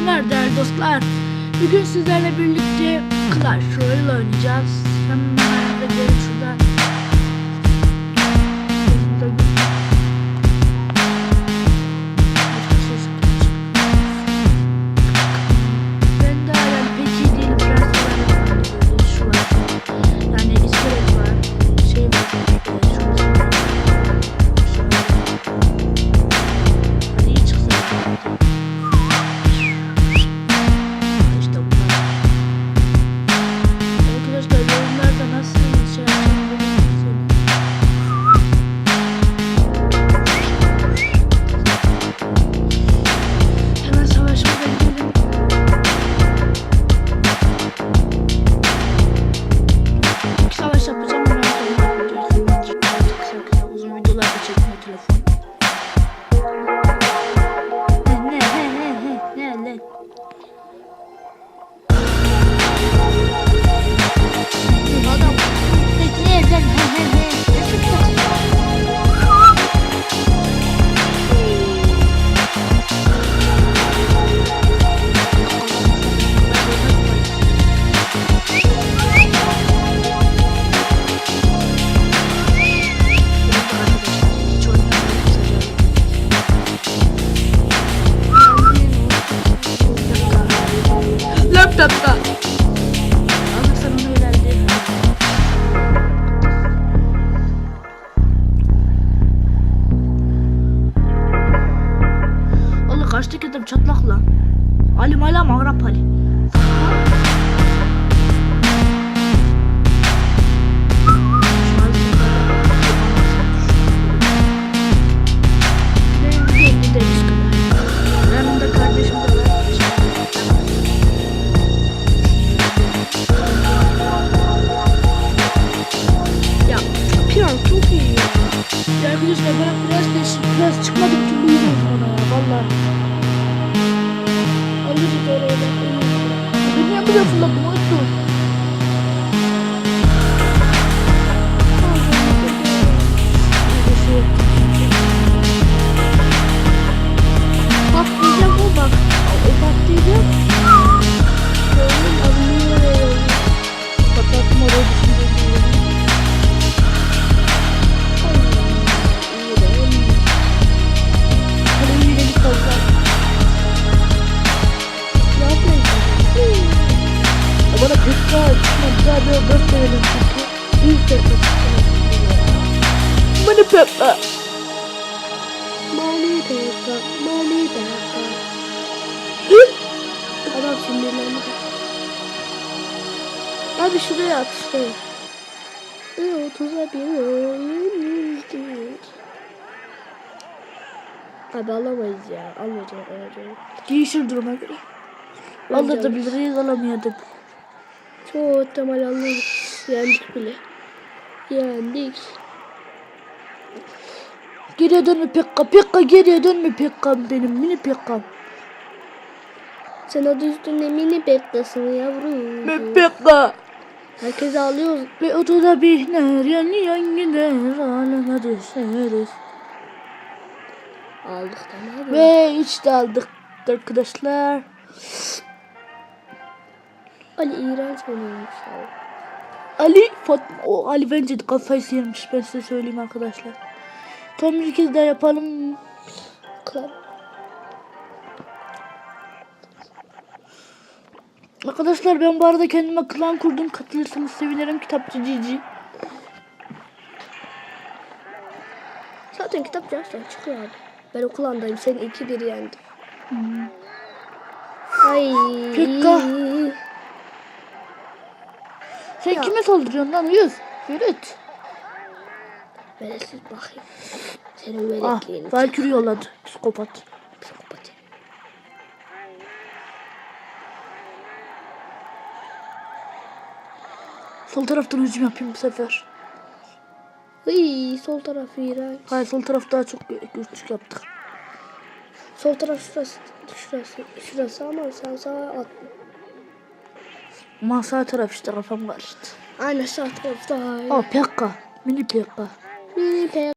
günler değerli dostlar. Bugün sizlerle birlikte Clash Royale oynayacağız. Hemen da gelin Kaçtaki adam çatlak lan. Ali Malam Arap Ali. Arkadaşlar ben biraz biraz çıkmadım ki uyuyorum ona ya valla. Мне блюд лобнуть тут. Sadece dört verelim çünkü. İlk pekka Bana pekka. Mani pekka, mani pekka. Adam sinirlendi. Abi şuraya at işte. Otuza bir oyun Abi alamayız ya. Almayacağım. Değişir duruma göre. Alabiliriz alamayabiliriz. Çok ihtimal alırız. Yendik bile. Yendik. Geriye dönme Pekka. Pekka geriye dönme Pekka'm benim. Mini Pekka'm. Sen adı üstünde mini beklasın yavrum. Ben Pekka. Herkes ağlıyor. Ve otoda biner yan yan gider alana düşeriz. Aldık tamam. Ve işte aldık arkadaşlar. Ali iğrenç oynuyormuş. Ali Fatma o Ali bence de kafayı sıyırmış ben size söyleyeyim arkadaşlar. Tam bir kez daha yapalım. Arkadaşlar ben bu arada kendime klan kurdum. Katılırsanız sevinirim. Kitapçı Cici. Zaten kitap yaştan çıkıyor abi. Ben okulandayım. Sen iki bir yendim. Ay. Pekka. Sen Ya. kime saldırıyorsun lan Uyuz? Ferit. Veretsiz bakayım. Senin Ah, veletliğini. Valkyrie yolladı. Psikopat. Psikopat. Sol taraftan hücum yapayım bu sefer. Hıy, sol taraf iğrenç. Hayır sol taraf daha çok güçlük yaptık. Sol taraf şurası, şurası, şurası ama sen sağa at. Ama sağ taraf işte kafam karıştı. Aynen sağ taraf daha iyi. Oh Pekka. Mini Pekka. Mini